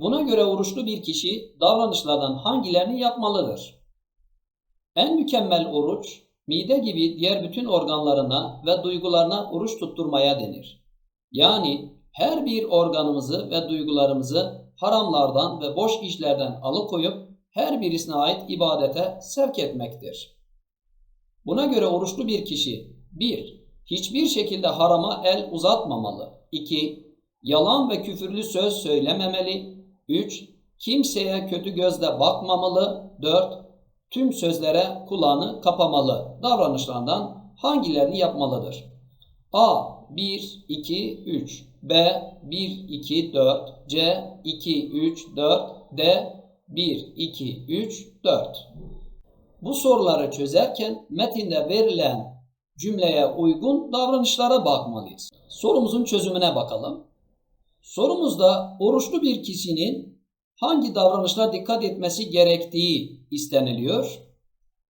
Buna göre oruçlu bir kişi davranışlardan hangilerini yapmalıdır? En mükemmel oruç, mide gibi diğer bütün organlarına ve duygularına oruç tutturmaya denir. Yani her bir organımızı ve duygularımızı haramlardan ve boş işlerden alıkoyup her birisine ait ibadete sevk etmektir. Buna göre oruçlu bir kişi 1. Hiçbir şekilde harama el uzatmamalı. 2. Yalan ve küfürlü söz söylememeli. 3. Kimseye kötü gözle bakmamalı. 4. Tüm sözlere kulağını kapamalı. Davranışlardan hangilerini yapmalıdır? A. 1, 2, 3 B. 1, 2, 4 C. 2, 3, 4 D. 1, 2, 3, 4 Bu soruları çözerken metinde verilen cümleye uygun davranışlara bakmalıyız. Sorumuzun çözümüne bakalım. Sorumuzda oruçlu bir kişinin hangi davranışlara dikkat etmesi gerektiği isteniliyor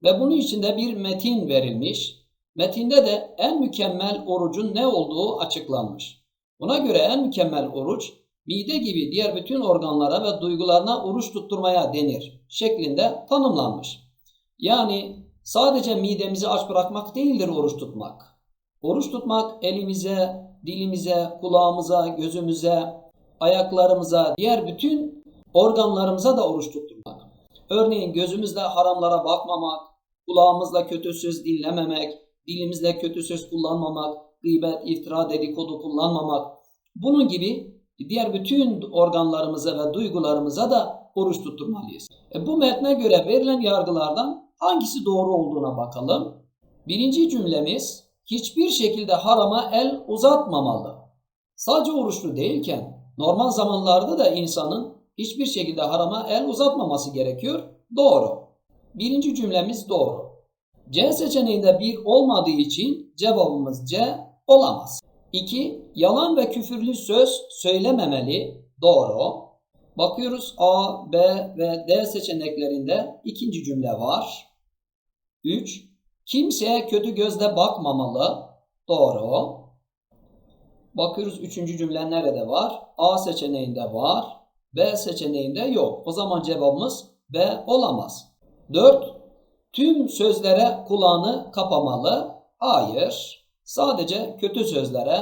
ve bunun için de bir metin verilmiş. Metinde de en mükemmel orucun ne olduğu açıklanmış. Buna göre en mükemmel oruç mide gibi diğer bütün organlara ve duygularına oruç tutturmaya denir şeklinde tanımlanmış. Yani sadece midemizi aç bırakmak değildir oruç tutmak. Oruç tutmak elimize, dilimize, kulağımıza, gözümüze, ayaklarımıza, diğer bütün organlarımıza da oruç tutturmak. Örneğin gözümüzle haramlara bakmamak, kulağımızla kötü söz dinlememek, dilimizle kötü söz kullanmamak, gıybet, iftira, dedikodu kullanmamak. Bunun gibi diğer bütün organlarımıza ve duygularımıza da oruç tutturmalıyız. E bu metne göre verilen yargılardan hangisi doğru olduğuna bakalım. Birinci cümlemiz hiçbir şekilde harama el uzatmamalı. Sadece oruçlu değilken normal zamanlarda da insanın hiçbir şekilde harama el uzatmaması gerekiyor. Doğru. Birinci cümlemiz doğru. C seçeneğinde bir olmadığı için cevabımız C olamaz. 2. Yalan ve küfürlü söz söylememeli. Doğru. Bakıyoruz A, B ve D seçeneklerinde ikinci cümle var. 3. Kimseye kötü gözle bakmamalı. Doğru. Bakıyoruz üçüncü cümle nerede var? A seçeneğinde var. B seçeneğinde yok. O zaman cevabımız B olamaz. 4. Tüm sözlere kulağını kapamalı. Hayır. Sadece kötü sözlere,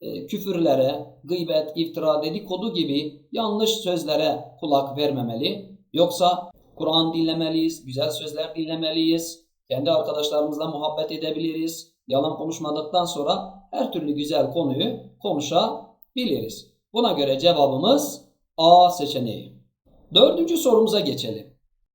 e, küfürlere, gıybet, iftira, dedikodu gibi yanlış sözlere kulak vermemeli. Yoksa Kur'an dinlemeliyiz, güzel sözler dinlemeliyiz. Kendi arkadaşlarımızla muhabbet edebiliriz. Yalan konuşmadıktan sonra her türlü güzel konuyu konuşabiliriz. Buna göre cevabımız A seçeneği. Dördüncü sorumuza geçelim.